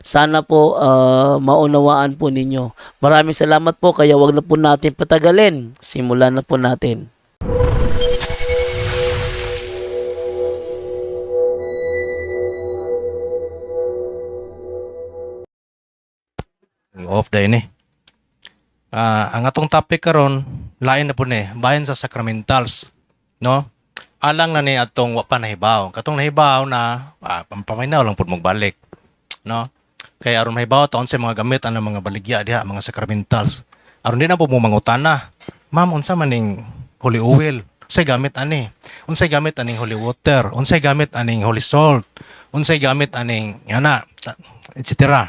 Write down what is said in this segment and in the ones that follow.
Sana po ah, maunawaan po ninyo. Maraming salamat po kaya wag na po natin patagalin. Simulan na po natin. off day ni. Ah, ang atong topic karon lain na po ni bayan sa sacramentals, no? Alang na ni atong wa pa nahibaw. Katong nahibaw na ah, pampaminaw lang pud magbalik, no? Kaya aron mahibaw taon sa mga gamit ang mga baligya diha, mga sacramentals. Aron di na po mo mangutana. Ma'am, unsa man ning holy oil? Unsay gamit ani? Unsay gamit aning holy water? Unsay gamit aning holy salt? Unsay gamit aning yana, etc.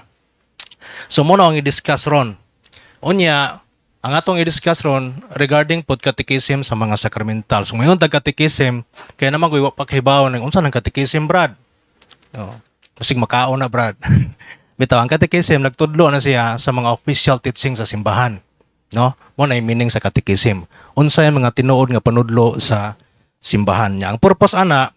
So muna ang i-discuss ron. Unya, ang atong i-discuss ron regarding pod catechism sa mga sacramental. So ngayon tag catechism, kaya naman ko pakhibaw ng unsa ng catechism, Brad? Oh, masig makaon na, Brad. Bitaw, ang catechism nagtudlo na siya sa mga official teaching sa simbahan. No? Mo na meaning sa catechism. Unsa yung mga tinuod nga panudlo sa simbahan niya. Ang purpose ana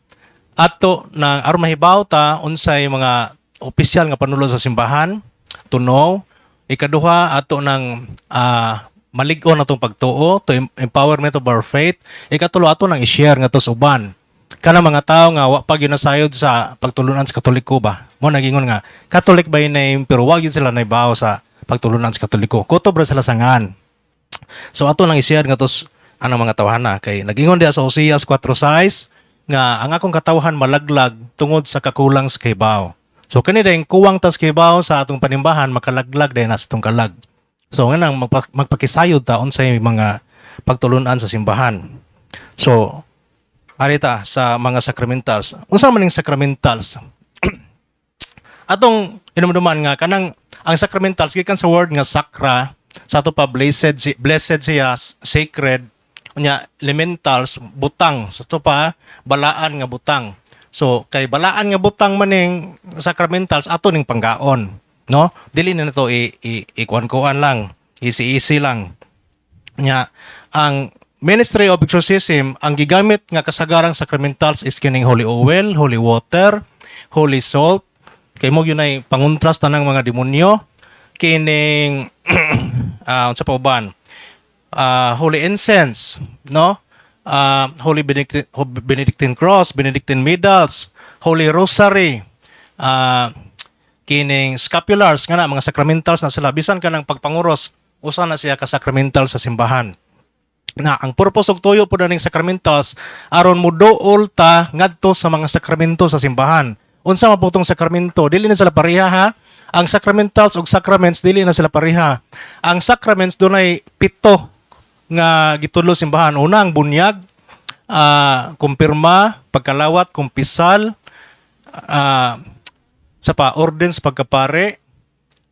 ato na aron mahibaw ta unsay mga opisyal nga panudlo sa simbahan tunaw ikaduha ato ng ah, malig-on atong pagtuo to em- empowerment of our faith ikatulo ato nang i-share nga to sa uban kana mga tao nga wa pa ginasayod sa pagtulunan sa katoliko ba mo nagingon nga Catholic by name pero wa gyud sila naibaw sa pagtulunan sa katoliko kutob ra sila sangan So ato nang i-share nga tos anang mga tawhana kay nagingon diha sa Hoseas 4:6 nga ang akong katawhan malaglag tungod sa kakulang sa kibaw. So kani dayong kuwang tas kibaw sa atong panimbahan makalaglag dahil sa atong kalag. So nga nang magpa- magpakisayod ta unsay mga pagtulunan sa simbahan. So arita sa mga sacramentals. Unsa man ning sacramentals? atong inumduman nga kanang ang sacramentals gikan sa word nga sakra sa ato pa blessed si- blessed siya sacred nya elementals butang sa ato pa balaan nga butang so kay balaan nga butang maning sacramentals ato ning panggaon no dili na nato i, i, ikuan-kuan lang easy easy lang nya ang Ministry of Exorcism, ang gigamit nga kasagarang sacramentals is kining holy oil, holy water, holy salt, kay mo yun ay panguntras tanang mga demonyo, kining, ah unsa pa uban, Ah, holy incense, no? Ah, holy Benedictine, Benedictine cross, Benedictine medals, holy rosary, ah kining scapulars. Nga na mga sacramentals na sila. Bisan ka ng pagpanguros usa na siya ka sacramental sa simbahan na ang purpose og tuyo po ning sacramentals aron mo dool ta ngadto sa mga sakramento sa simbahan. Unsa man po tong sakramento? Dili na sila pareha ha? Ang sacramentals ug sacraments dili na sila pareha. Ang sacraments dunay pito nga gitudlo simbahan. Una ang bunyag ah kumpirma pagkalawat kumpisal ah sa pa ordens pagkapare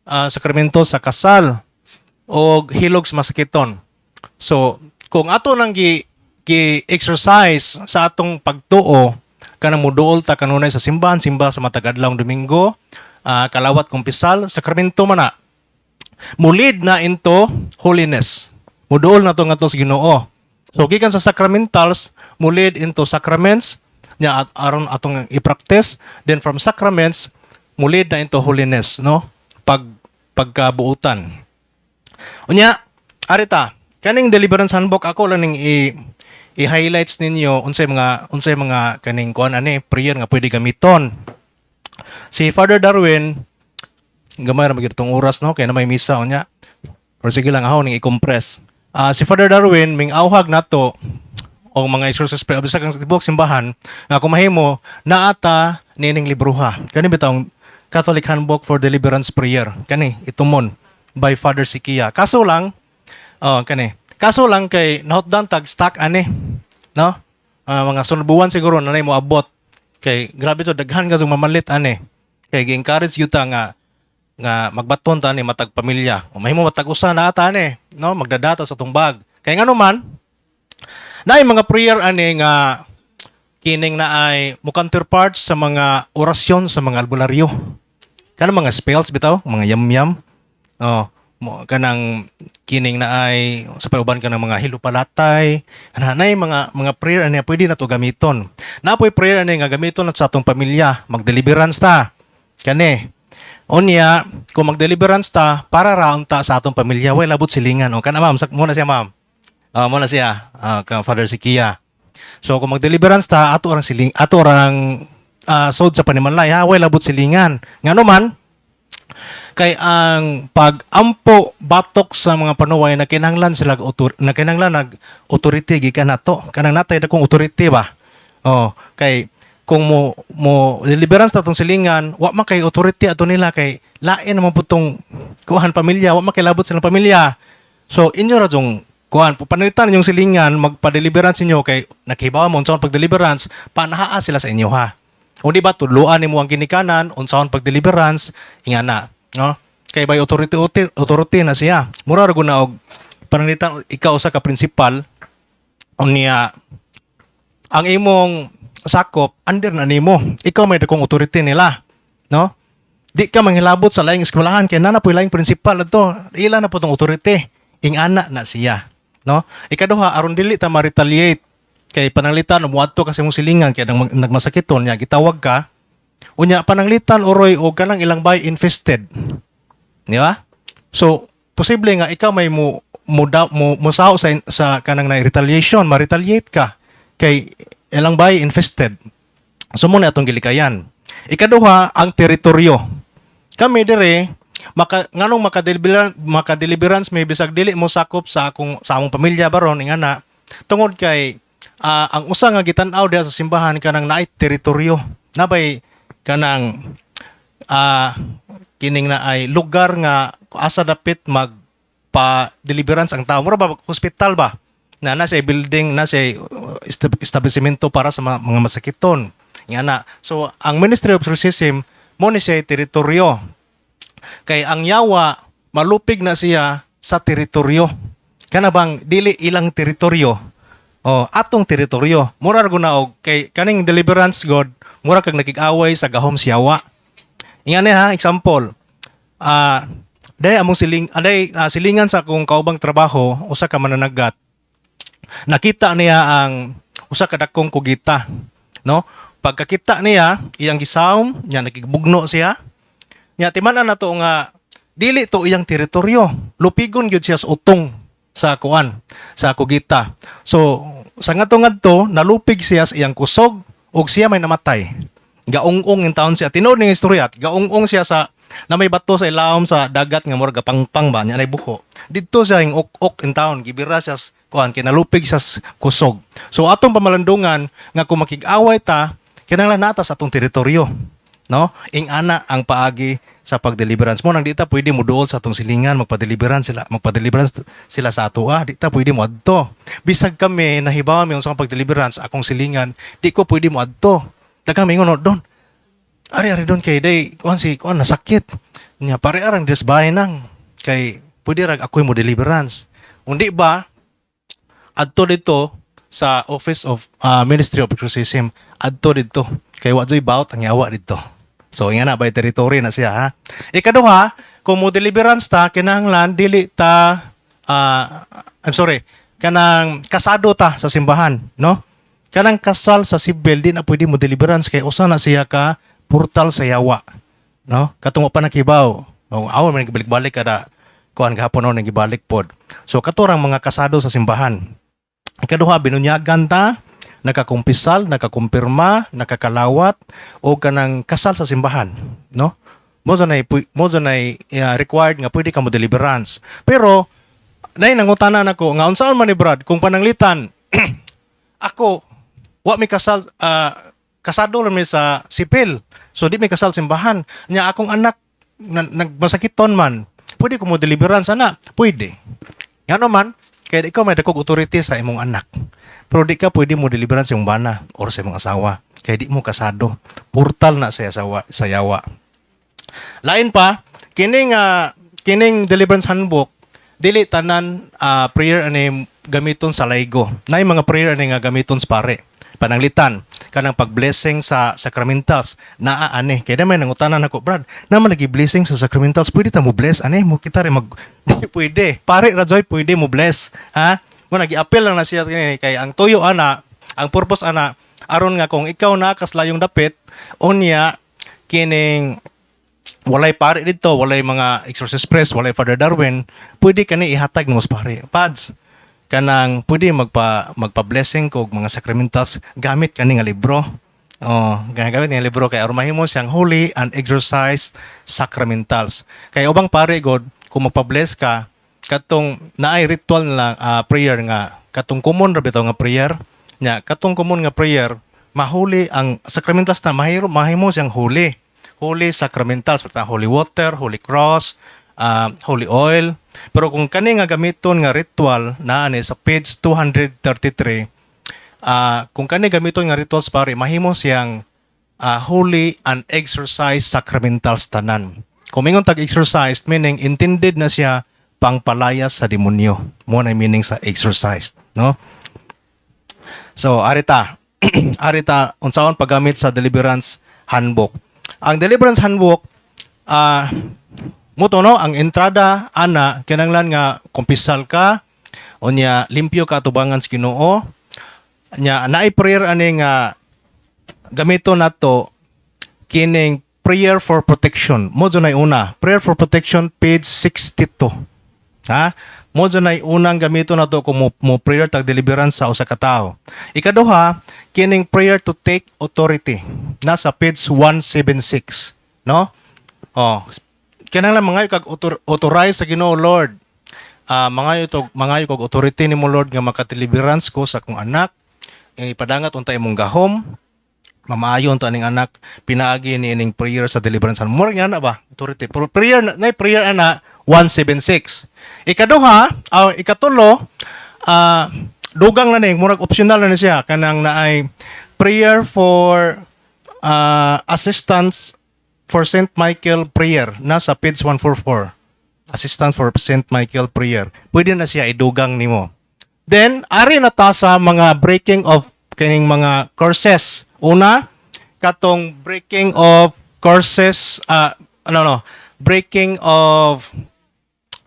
ah, sakramento sa kasal o hilog sa masakiton. So, kung ato nang gi, gi exercise sa atong pagtuo kanang muduol ta kanunay sa simbahan, simba sa matagadlawng Domingo, ah, kalawat kumpisal, sakramento man na. Mulid na into holiness. Muduol na to nga sa Ginoo. So gikan sa sacramentals, mulid into sacraments, nya at aron atong i-practice, then from sacraments, mulid na into holiness, no? Pag pagkabuutan. Unya, arita, kaning deliverance handbook ako lang ning i i-highlights ninyo unsay mga unsay mga kaning kuan ani prayer nga pwede gamiton. Si Father Darwin gamay ra magid tong oras no kay na may misa unya. Pero sige lang ako ning i-compress. Ah, si Father Darwin ming awhag nato o mga exorcist prayer bisag ang tibok simbahan nga kung mahimo naata nining libruha. Kani bitawng Catholic Handbook for Deliverance Prayer. Kani itumon by Father Sikia. Kaso lang Oh, kani. Kaso lang kay nahotdan tag stock ani, no? Ah, mga sunod buwan siguro na mo abot. Kay grabe to daghan ka mamalit ani. Kay gi-encourage yuta nga nga magbaton ta ni matag pamilya. O mahimo matag usa na ata ni, no? Magdadata sa tumbag. Kay ngano man, na mga prayer ani nga kining na ay mo counterparts sa mga orasyon sa mga albularyo. Kanang mga spells bitaw, mga yam-yam. Oh, mo kanang kining na ay sa pauban ka ng mga hilupalatay. Ana nay mga mga prayer ani pwede na to gamiton. Napoy prayer ani nga gamiton sa atong pamilya, mag-deliverance ta. Kani. Unya, kung mag-deliverance ta, para raon ta sa atong pamilya, way labot silingan. O kana ma'am, sak muna siya ma'am. Ah, muna siya, ah, ka Father Sikia. So kung mag-deliverance ta, ato orang siling, ato orang ah, sod sa panimalay ha, way labot silingan. Ngano man, kay ang pag-ampo batok sa mga panuway na kinahanglan sila autor na kinahanglan nag authority gikan nato kanang natay dakong authority ba? Oh kay kung mo mo deliverance tatong silingan wa man kay authority ato nila kay lain naman putong kuhan pamilya wa man kay labot silang pamilya. So inyo ra jung kuhan panalitan yung silingan magpa-deliverance inyo kay nakibawa mo unsaon pag-deliverance panahaa sila sa inyo ha? O di ba tuluan nimo ang ginikanan unsaon pag-deliverance ingana no kay by authority authority, na siya. Mura ra gud na og panalitan ikaw sa ka principal unya ang imong sakop under na nimo. Ikaw may dakong authority nila no? Di ka manghilabot sa laing eskwelahan kay nana po laing principal ato ila na po tong authority. Ingana na siya no? Ikaduha aron dili ta ma-retaliate kay pananglitan umuadto kasi mong silingan kay nang nagmasakiton nya gitawag ka unya pananglitan oroy o kanang ilang bay infested. Di ba? So posible nga ikaw may mo mo da- mo, mo sa sa kanang na retaliation ma-retaliate ka kay ilang bay infested. So muna atong gilikayan. Ikaduha ang teritoryo. Kami dire maka nganong makadeliverance makadeliverance may bisag dili mo sakop sa akong sa among pamilya baron ingana tungod kay ah, ang usa nga gitan-aw sa simbahan kanang naay teritoryo. Nabay kanang ah kining na ay lugar nga asa dapit mag pa deliverance ang tao. Mura ba hospital ba? Na nasa building na sa establishmento para sa mga, mga masakiton. Nga na. So ang Ministry of Exorcism mo ni siya teritoryo. Kay ang yawa malupig na siya sa teritoryo. Kana bang dili ilang teritoryo? Oh atong teritoryo. Mura ra og kay kaning deliverance god mura kag nakig-away sa gahom si yawa ingani ha example. Ah day among siling aday ah, silingan sa akong kaubang trabaho usa ka mananagat. Nakita niya ang usa ka dakong kugita no? Pagkakita niya iyang gisawom nya nakigbugno siya. Nya timan-an nato nga dili to iyang teritoryo. Lupigon gyud siya sa utong sa kuan sa kugita. So sa ngadto ngadto nalupig siya sa iyang kusog ug siya may namatay. Gaungong in taon siya. Tinuod ning istorya gaungong siya sa na may bato sa ilawom sa dagat nga murag pangpang ba? Nya nay buho didto siya ing ok-ok in taon. Gibira siya kuan kay nalupig siya sa kusog. So atong pamalandungan nga kung makig-away ta kinahanglan nata sa atong teritoryo no? Ing ana ang paagi sa pagdeliverance mo. Nang di ta pwede mo duol sa atong silingan magpa-deliverance sila magpa-deliverance sila sa ato. Ah di ta pwede mo adto. Bisag kami nahibawa mi unsang pag-deliverance akong silingan di ko pwede mo adto. Daghang mingon don ari ari don kay day kuan si kuan nasakit. Nya pare arang des bahay nang. Kay pwede rag ako'y mo deliverance. Undi ba adto dito sa Office of ah, Ministry of Exorcism adto dito. Kay wa joy bout ang yawa dito so nga na by territory na siya ha? Ikaduha kung mo deliverance ta kinahanglan dili ta ah, I'm sorry kanang kasado ta sa simbahan no? Kanang kasal sa civil di na pwede mo deliverance kay usa na siya ka portal sa yawa no? Katungo pa nakibaw o awon man gibalik-balik kada kuan gahapon no nagibalik pod. So katurang mga kasado sa simbahan. Ikaduha, binunyagan ta, nakakumpisal, nakakumpirma, nakakalawat, o kanang kasal sa simbahan. No? Mo na mo na required nga pwede ka mo deliverance. Pero, nay nangutana nako nga unsaon man ni Brad kung pananglitan ako wa mi kasal ah, kasado lang mi sa sipil. So di mi kasal simbahan. Nya akong anak na, nagmasakiton man. Pwede ko mo deliverance ana? Pwede. Ngano man Kaya ikaw may dakog authority sa imong anak. Pero di ka pwede mo deliverance yung bana or sa imong asawa. Kaya di mo kasado. Portal na sa asawa, sa yawa. Lain pa, kining ah, kining deliverance handbook dili tanan ah, prayer ani gamiton sa laygo. Nay mga prayer ani nga gamiton sa pare. Pananglitan kanang pag-blessing sa sacramentals naa ani kaya may nangutanan ako brad naman nagi blessing sa sacramentals pwede ta mo bless ani mo kita rin mag pwede pare ra joy pwede mo bless ha mo nagi-appeal lang na siya kini kay ang tuyo ana ang purpose ana aron nga kung ikaw na kaslayong dapit unya kining walay pare dito, walay mga exorcist priest, walay Father Darwin, pwede kani ihatag mo sa pare. Pads, kanang pwede magpa magpa-blessing kog mga sacramentals gamit kani nga libro. Oh, kaya gamit nga libro kay aron mahimo siyang holy and exorcised sacramentals. Kay ubang pare god kung magpa-bless ka katong naay ritual na ah, prayer nga katong common ra bitaw nga prayer nya katong common nga prayer mahuli ang sacramentals na mahiro mahimo siyang holy holy sacramentals, pata holy water, holy cross, ah, holy oil. Pero kung kani nga gamiton nga ritual na ani sa page 233, ah, kung kani gamiton nga rituals pare, mahimo siyang ah, holy and exercise sacramentals tanan. Kung mingon tag exercise, meaning intended na siya pangpalayas sa demonyo. Mo na meaning sa exercise, no? So, arita. arita, unsaon paggamit sa deliverance handbook. Ang deliverance handbook, ah, muto no, ang entrada, ana, kinanglan nga, kumpisal ka, o niya, limpyo ka atubangan sa ginoo, nya, naay prayer ani nga, gamito na to, kining prayer for protection. Mo na una, prayer for protection, page 62. Ha? Mo na unang gamito na to kung mo, mo prayer tag deliverance sa usa ka tawo. Ikaduha, kining prayer to take authority. Nasa page 176, no? Oh, kinahanglan mga kag author- authorize sa Ginoo Lord. Ah, mga ito mga kag authority nimo Lord nga makadeliverance ko sa akong anak. Ipadangat unta imong gahom, mamaayon to aning anak. Pinaagi ni ining prayer sa deliverance. Mo nga na ba? Authority. Pero prayer na na prayer ana 176 ikaduha aw ikatulo ah dugang na ni murag optional na ni siya. Kanang naay prayer for ah, assistance for St. Michael prayer. Nasa page 144 assistance for St. Michael prayer. Pwede na siya idugang nimo. Then, ari na ta sa mga breaking of kining mga courses. Una, katong breaking of courses, uh, ano no, breaking of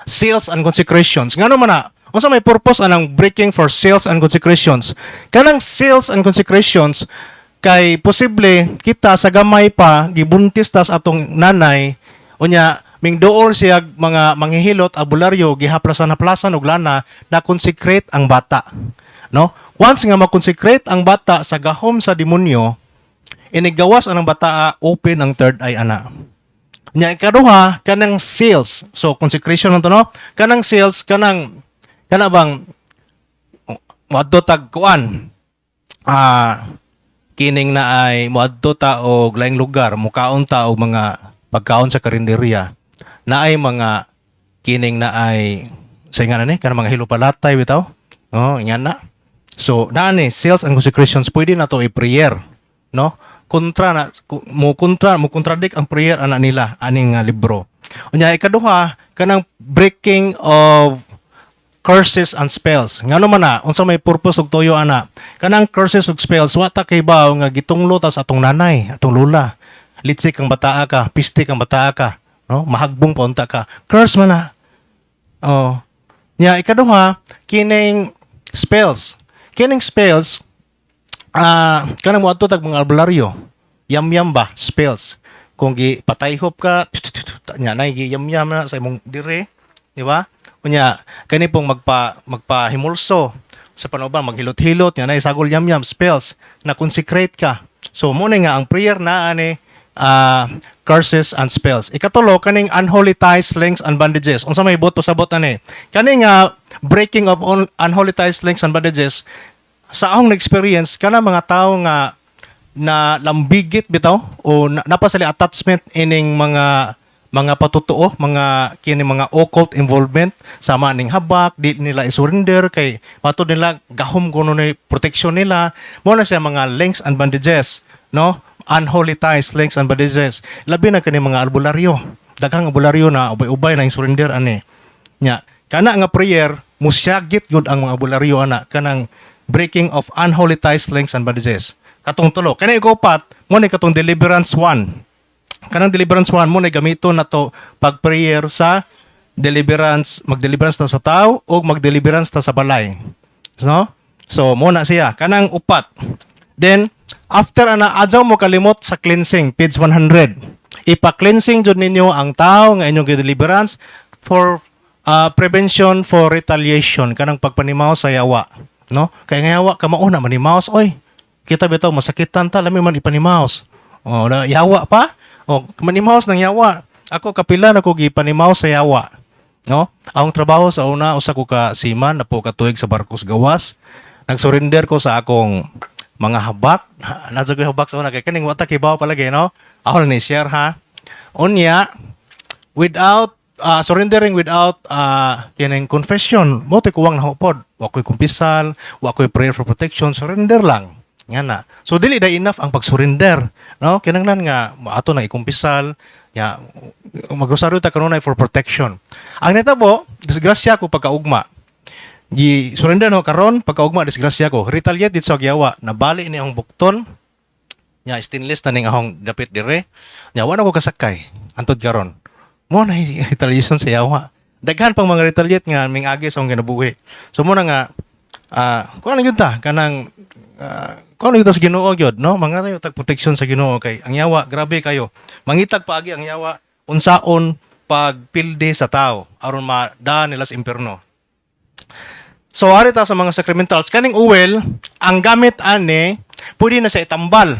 sales and consecrations. Ngano man na, unsa may purpose anang breaking for sales and consecrations? Kanang sales and consecrations kay posible kita sa gamay pa gibuntis tas atong nanay unya ming dool siya mga manghihilot abularyo gihaplasan-haplasan og lana na consecrate ang bata no once nga ma-consecrate ang bata sa gahom sa demonyo inigawas anang bata open ang third eye ana. Nya ikaduha kanang seals. So consecration man no? Kanang seals kanang kana bang moadto tag kuan? Ah kining na ay moadto ta og laing lugar mukaon ta og mga pagkaon sa karinderya. Na ay mga kining na ay sa nga ni kanang mga hilopalatay bitaw? Oh ingana na so naa ni sales and consecrations pwede na to i-prayer no kontra na mo kontra mo contradict ang prayer ana nila aning nga libro unya ikaduha kanang breaking of curses and spells. Ngano man na, unsa may purpose og tuyo ana? Kanang curses ug spells wa ta kay baw nga gitunglo ta sa atong nanay, atong lula. Litsik kang bataa ka, pistik kang bataa ka, no? Mahagbong pa ka. Curse man na. Oh. Nya ikaduha, kining spells. Kining spells ah kanang mo tag mga albularyo. Yam-yam ba spells. Kung gi patayhop ka, nya nay gi yam-yam na sa imong dire, di ba? Unya, kani pong magpa magpahimulso sa panuban maghilot-hilot nga nay sagol yam-yam spells na consecrate ka. So mo na nga ang prayer na ani ah, curses and spells. Ikatulo kaning unholy ties, links and bandages. Unsa may buto sa bot ani? Kani nga breaking of un- unholy ties, links and bandages sa akong experience kana mga tao nga na lambigit bitaw o na, napasali attachment ining mga mga patutuo, mga kini mga occult involvement sama ning habak, di nila isurrender kay matud nila gahom kuno ni protection nila. Mo na siya mga links and bandages, no? Unholy ties, links and bandages. Labi na kani mga albularyo. Daghang albularyo na ubay-ubay na surrender ani. Nya, kana nga prayer musyagit gud ang mga albularyo ana kanang breaking of unholy ties, links and bandages. Katong tulo. Kani igupat, mo ni katong deliverance 1 kanang deliverance one mo na gamiton na to pag prayer sa deliverance mag-deliverance ta sa tao o mag-deliverance ta sa balay no so mo na siya kanang upat then after ana adjaw mo kalimot sa cleansing page 100 ipa-cleansing jud ninyo ang tao nga inyong deliverance for uh, prevention for retaliation. Kanang pagpanimaw sa yawa no? Kay nga yawa ka mauna manimaos oy. Kita bitaw masakitan ta lami man ipanimaos. Oh na yawa pa? Oh manimaos ng yawa. Ako kapila na ko gipanimaos sa yawa no? Ang trabaho sa una usa ko ka seaman na po katuig sa barkos gawas. Nagsurrender ko sa akong mga habak. Nadto ko habak sa una. Kay kaning wata kibaw palagi no? Ako na ni share ha? Unya without uh, surrendering without uh, kining confession mo te kuwang nahupod wa ko'y kumpisal wa ko'y prayer for protection surrender lang. Nga na. So dili na enough ang pag-surrender no? Kinanglan nga ato na ikumpisal ya magrosaryo ta kanunay for protection. Ang netabo disgrasya ko pagkaugma gi surrender no karon pagkaugma disgrasya ko. Retaliate dit sa gyawa nabali ni ang bukton. Nya stainless na ning ahong dapit dire. Nya wala ko kasakay. Antod karon. Mo na retaliation sa yawa daghan pang mga retaliate nga ming agi sa akong ginabuhi. So mo na nga ah kuan lang yun ta kanang uh, kuan lang yun ta sa Ginoo gyud no? Mga tayo tag protection sa Ginoo kay ang yawa grabe kayo. Mangitag paagi ang yawa unsaon pagpilde sa tao aron madaan nila sa impierno So ari ta sa mga sacramentals. Kaning uwel ang gamit ani pwede na sa itambal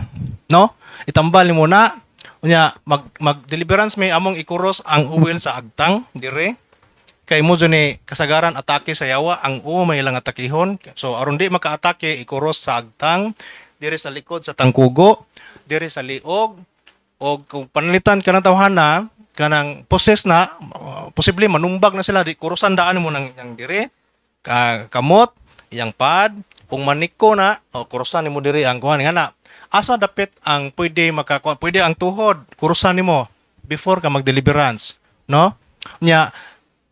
no? Itambal ni mo na unya mag mag deliverance may among ikuros ang uwel sa agtang dire. Kay mo ni kasagaran atake sa yawa ang uo may ilang atakihon. So aron di makaatake ikuros sa agtang dire sa likod sa tangkugo dire sa liog o kung panalitan ka ng tawhana kanang poses na uh, posible manumbag na sila di kurusan daan mo nang yang dire ka kamot iyang pad kung maniko na o kurusan nimo diri ang kuhan. Nga na asa dapit ang pwede makakuha pwede ang tuhod kurusan nimo before ka mag-deliverance no? Nya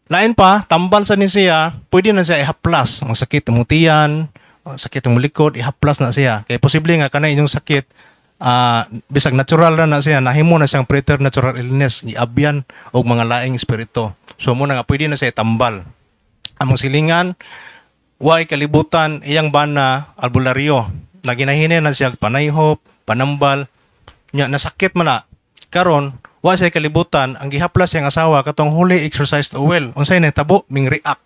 lain pa tambal sa ni siya pwede na siya ihaplas. Ang sakit ng tiyan ang sakit ng likod ihaplas na siya. Kay posible nga kana inyong sakit ah bisag natural na na siya nahimo na siyang preternatural illness iabyan og mga laing espiritu so mo na nga pwede na siya tambal among silingan way kalibutan iyang bana albularyo? Na ginahine na siya panayhop panambal. Nya nasakit man na. Karon wa siya kalibutan? Ang gihaplas siyang asawa katong holy exercised oil unsay tabo? Ming react.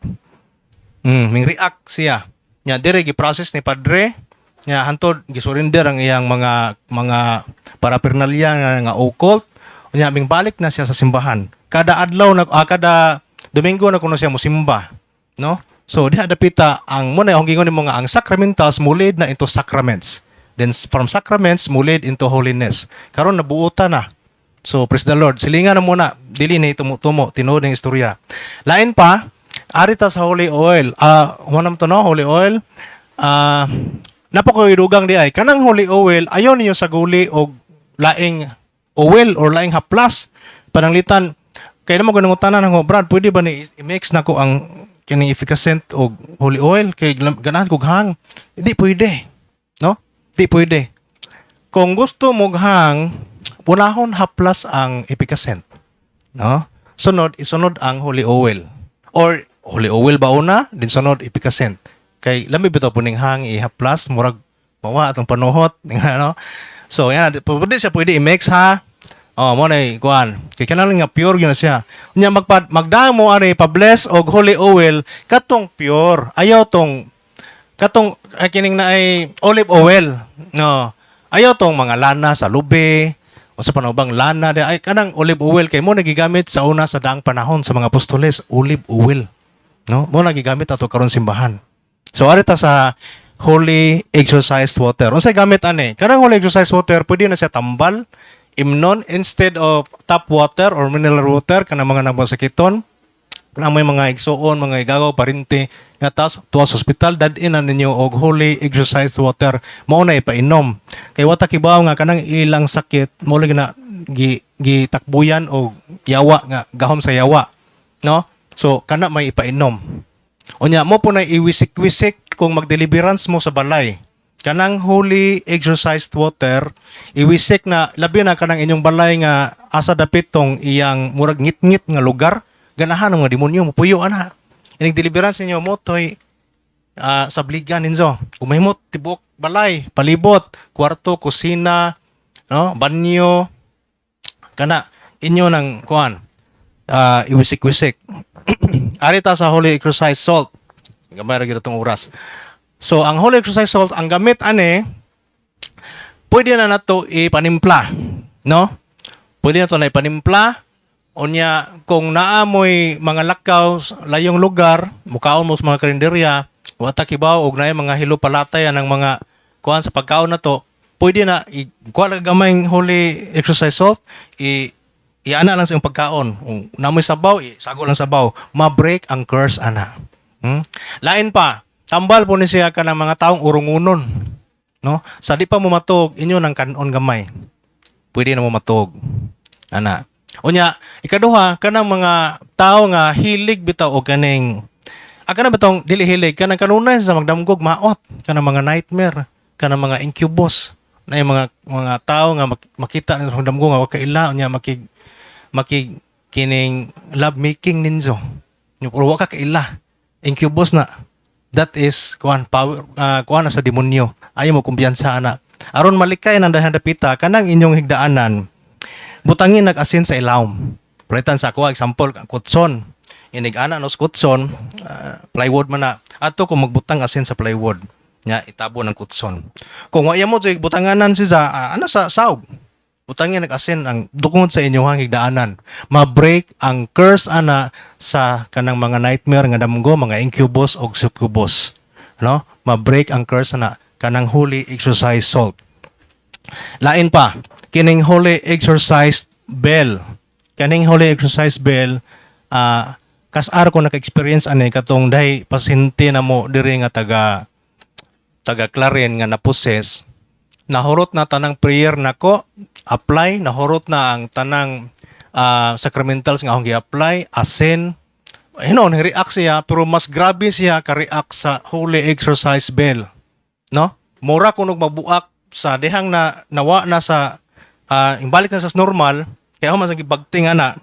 Mm, ming react siya. Nya dire gi-process ni padre. Nya hantod gisurrender ang iyang mga mga paraphernalia nga, nga occult. Nya ming balik na siya sa simbahan. Kada adlaw na ah, kada domingo na kuno siya mosimba no? So diha dapita ang mo na akong gingon nimo nga ang sacramentals mulid na into sacraments. Then from sacraments mulid into holiness. Karon nabuuta na. So praise the lord. Silingan na muna. Dili na tumutumo tinuod ng istorya. Lain pa ari ta sa holy oil. Ah uh, manam to no? Holy oil. Ah napakoidugang di ay kanang holy oil ayon niyo sa guli og laing oil or laing haplas. Pananglitan kay mo ganung tanan ngo Brad pwede ba ni i-mix nako ang kini efficacent og holy oil kay ganahan kog hang hindi pwede no? Di pwede. Kung gusto mo hang punahon haplas ang efficacent no? Sunod isunod ang holy oil. Or holy oil ba una? Din sunod efficacent. Kay lami bitaw puning hang ihaplas murag mawa atong panuhot ano so yan pwede siya pwede i-mix ha Oh, mo na kuan. Kay kanang nga pure gyud na siya. Nya magpad magdaan mo ani pa-bless og holy oil katong pure. Ayaw tong katong kining na ay olive oil. No. Ayaw tong mga lana sa lube o sa panubang lana di ay kanang olive oil kay mo nagigamit sa una sa daang panahon sa mga apostoles olive oil. No? Mo nagigamit ato karon simbahan. So ari ta sa holy exercised water. Unsay gamit ani? Kanang holy exercised water pwede na siya tambal imnon instead of tap water or mineral water kanang mga nagmasakiton na may mga igsuon, mga igagaw, parinti, nga tas tuwa sa hospital, dadin na ninyo og holy exercise water, mao na ipainom. Kay wata kibaw nga kanang ilang sakit, mo lagi na gi, gitakbuyan o yawa nga gahom sa yawa. No? So, kana may ipainom. Unya, mo po na iwisik-wisik kung magdeliverance mo sa balay. Kanang holy exercised water, iwisik na, labi na kanang inyong balay nga asa dapit tong iyang murag ngit-ngit nga lugar, ganahan ng mga demonyo, mupuyo ana. Inig deliverance ninyo mo toy ah, sa bligan ninyo. Umahimot tibok balay, palibot, kwarto, kusina, no, banyo, kana inyo ng kuan ah, iwisik-wisik. Arita sa holy exercise salt. Gamay ra gyud oras. So ang holy exercise salt ang gamit ane pwede na nato ipanimpla, no? Pwede na to na ipanimpla. Unya kung naamoy mga lakaw layong lugar, mukaon mo sa mga karinderya, wata kibaw og naay mga hilo palatay ng mga kuan sa pagkaon na to, pwede na i kuha lang gamay holy exercise salt, i iana lang sa iyong pagkaon. Kung namoy sabaw, isago lang sabaw. Ma-break ang curse ana. Hmm? Lain pa, tambal po ni siya ka ng mga taong urungunon. No? Sa di pa mo matog, inyo ng kanon gamay. Pwede na mo matog. Ana. Unya, ikaduha, kanang mga tao nga hilig bitaw o kaning Ah, kana bitong dili hilig kanang kanunay sa magdamgog maot kanang mga nightmare kanang mga incubus na yung mga mga tao nga mak- makita sa magdamgog nga wa kaila unya makig makig kining love making ninjo Nya, pero wa ka kaila incubus na that is kuan power ah, kuan sa demonyo. Ayo mo kumpiyansa ana. Aron malikay nang dahan dapita kanang inyong higdaanan butangin nag-asin sa ilawom palitan sa ako example kutson. Inig ana nos kutson ah, plywood man na. Ato kung magbutang asin sa plywood nya itabo ng kutson. Kung wa mo butanganan siya ah, ana sa saog butangin nag-asin ang dukong sa inyong higdaanan ma-break ang curse ana sa kanang mga nightmare nga damgo mga incubus o succubus. No? Ma-break ang curse ana kanang holy exercise salt. Lain pa kining holy exercise bell. Kaning holy exercise bell ah kasar ko naka-experience ani katong dai pasyente na mo diri nga taga taga Claren nga naposes nahurot na tanang prayer nako apply. Nahurot na ang tanang ah, sacramentals nga akong gi-apply. Asin. Hinon react siya pero mas grabe siya ka-react sa holy exercise bell no? Mura kunog mabuak sa dihang na nawa na sa ah, imbalik na sa normal kaya ako mas gibagting ana.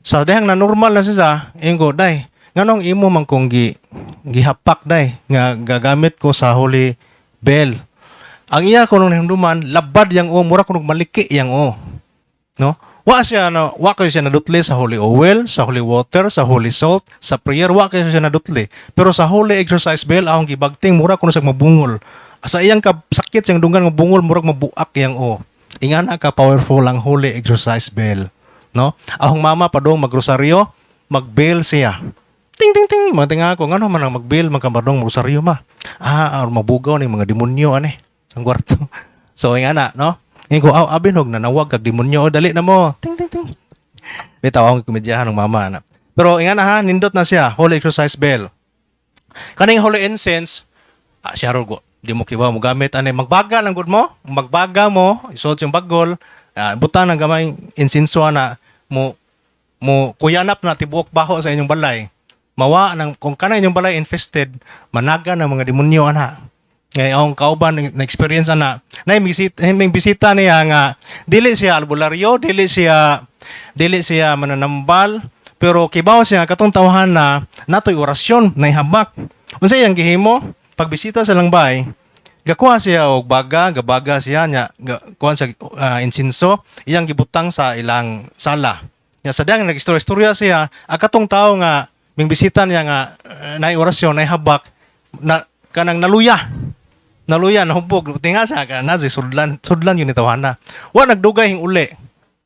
Sa dihang na normal na siya ingo day nganong imo man kung gi gihapak day nga gagamit ko sa holy bell ang iya ko nung hinduman labad yang o mura kunog maliki yang o. No? Wa siya na wa kayo siya nadutli sa holy oil sa holy water sa holy salt sa prayer wa kayo siya nadutli. Pero sa holy exercise bell akong gibagting mura kuno sa mabungol. Sa iyang sakit siyang dungan nga bungol murag mabuak yang o. Ingana ka powerful ang holy exercise bell. No? Ahong mama padong magrosaryo mag-bail siya. Ting ting ting mga tinga ko ngano man ang mag-bail magkamadong rosaryo ma? Ah ah, mabugaw ni mga demonyo ani ang kwarto. So ingana no? Ngayon ko, aw, abinog na nawag kag demonyo, dali na mo. Ting, ting, ting. Bitaw akong komedyahan ng mama na. Pero ingana ha, nindot na siya, holy exercise bell. Kaning holy incense, ah, siya ro di mo kiba mo gamit. Ani magbaga lang gud mo? Magbaga mo isuot yung bagol ah, butang ng gamay insinso na mo mo kuyanap na tibuok baho sa inyong balay. Mawa ng kung kana inyong balay infested managa ng mga demonyo ana ngayong kauban na experience na may bisita, may bisita niya nga dili siya albularyo dili siya dili siya mananambal pero kibaw siya katong tawahan na natoy orasyon na habak unsa iyang gihimo? Pagbisita sa langbay gakuha siya og baga gabaga siya nya kuha sa ah, insinso iyang gibutang sa ilang sala. Nya sa dang nagistorya-istorya siya ang katong tao nga ming bisita niya nga uh, na orasyon na habak na kanang naluya naluya nahubog. Tinga sa ka na sudlan. Sudlan yun itawana wa nagdugay hing uli.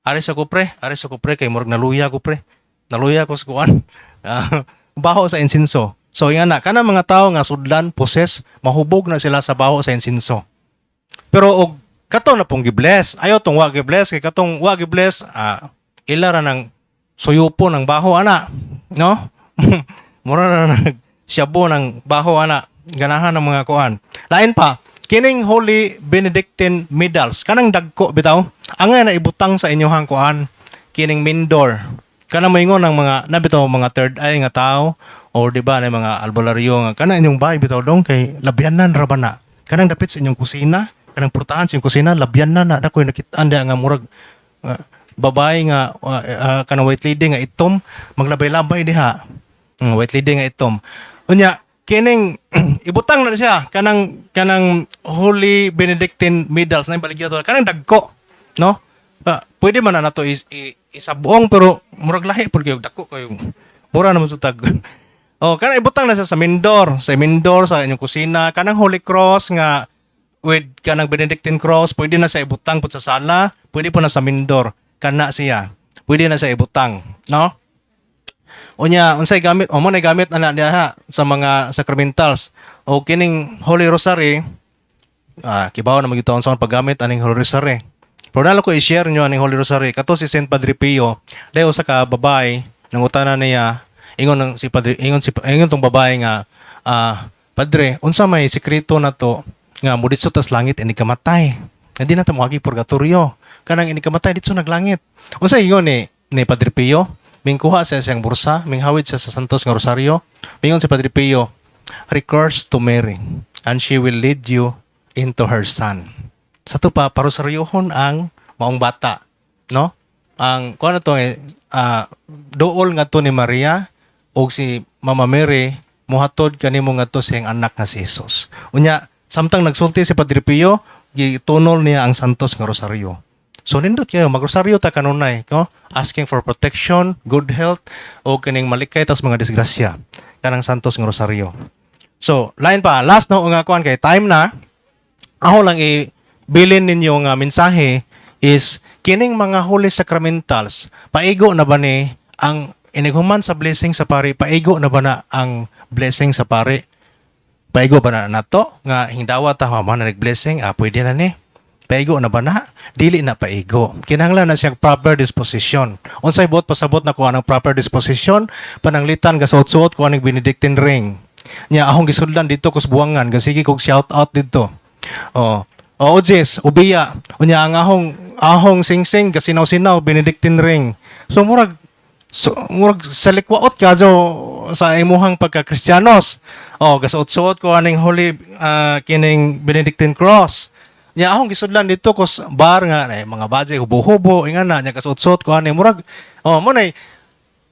Ari sa kupre ari sa kupre kay murag naluya ko pre naluya ko sa kuan Ah, baho sa insinso. So yan na kana mga tao nga sudlan poses mahubog na sila sa baho sa insinso. Pero og kato na pong gibless. Ayaw tong wa gibless kay katong wa gibless ah ilara ng suyupo ng baho ana, no? Mura na nag ng baho ana, ganahan ng mga kuan. Lain pa, kining Holy Benedictine medals kanang dagko bitaw. Ang nga na ibutang sa inyong kuan kining mindor. Kana mo ingon ng mga nabitaw mga third eye nga tao or di ba mga albularyo nga kana inyong bahay bitaw dong kay labyanan ra ba na. Kanang dapit sa inyong kusina, kanang purtahan sa inyong kusina labyanan na dako nakitaan dia nga murag nga, babae nga uh, uh, kanang white lady nga itom maglabay-labay diha. Mm, white lady nga itom. Unya kining ibutang na siya. Kanang kanang Holy Benedictine medals na ibaligya to. Kanang dagko no? Ah, pwede man na nato is, i, isabuong pero murag lahi porque dako kayo. Mura naman sa tag oh kanang ibutang na siya sa Mindor sa Mindor sa inyong kusina. Kanang Holy Cross nga with kanang Benedictine cross pwede na sa ibutang pud sa sala. Pwede po na sa Mindor. Kana siya. Pwede na sa ibutang no Unya, unsay gamit? O mo na gamit ana diha sa mga sacramentals. O kining Holy Rosary, ah, kibaw na magitaon sa paggamit aning Holy Rosary. Pero nalo ko i-share nyo aning Holy Rosary. Kato si Saint Padre Pio, dayo sa ka babae, nang utana niya, ingon ng si Padre, ingon si ingon tong babae nga, ah, Padre, unsa may sekreto na to nga muditso tas langit ini kamatay. Hindi na ta moagi purgatorio. Kanang ini kamatay ditso naglangit. Unsa ingon ni ni Padre Pio? Mingkuha siya siyang bursa, minghawid siya sa Santos nga Rosario. Mingon si Padre Pio, recourse to Mary, and she will lead you into her son. Sa to pa, parosaryohon ang maong bata. No? Ang, kung ano to eh, ah, dool nga to ni Maria, o si Mama Mary, muhatod kanimo nga to siyang anak nga si Jesus. Unya, samtang nagsulti si Padre Pio, gitunol niya ang Santos nga Rosario. So nindot kayo, magrosaryo ta kanunay, no? asking for protection, good health, o kining malikay tas mga disgrasya. Kanang Santos nga Rosario. So, lain pa, last no nga kuan kay time na ako lang i bilin ninyo nga mensahe is kining mga holy sacramentals paigo na ba ni ang inighuman sa blessing sa pare paigo na ba na ang blessing sa pare paigo ba na nato? Nga hindawa ta man na nag-blessing ah pwede na ni Paigo na ba na? Dili na paigo. Kinahanglan na siyang proper disposition. Unsay bot pasabot na kuha ng proper disposition, pananglitan ga suot-suot kuha ng Benedictine ring. Nya ahong gisudlan dito kus buwangan, gasige kog shout out dito. Oh. Oo, Jess, ubiya. Unya ang ahong ahong sing-sing gasinaw-sinaw Benedictine ring. So murag so murag salikwaot ka jo sa imuhang pagka-Kristiyanos. Oh, gasuot-suot ko aning holy ah, kining Benedictine cross. Nya akong gisudlan dito kos bar nga eh, mga budget hubo-hubo inga na nya kasuot-suot ko ani murag oh mo nay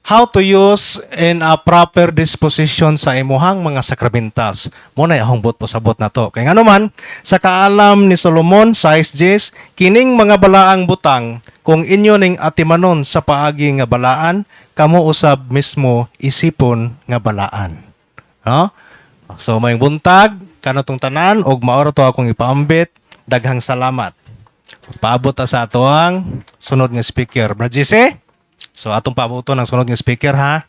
how to use in a proper disposition sa imuhang mga sakramentals. Mo na akong bot pasabot na to. Kay ngano man sa kaalam ni Solomon 6:10 kining mga balaang butang kung inyo ning atimanon sa paagi nga balaan kamo usab mismo isipon nga balaan. No? So may buntag kanatong tanan og maoro to akong ipaambit daghang salamat. Paabot ta sa ato ang sunod nga speaker. Brad Jesse? So atong paaboto ng sunod nga speaker ha.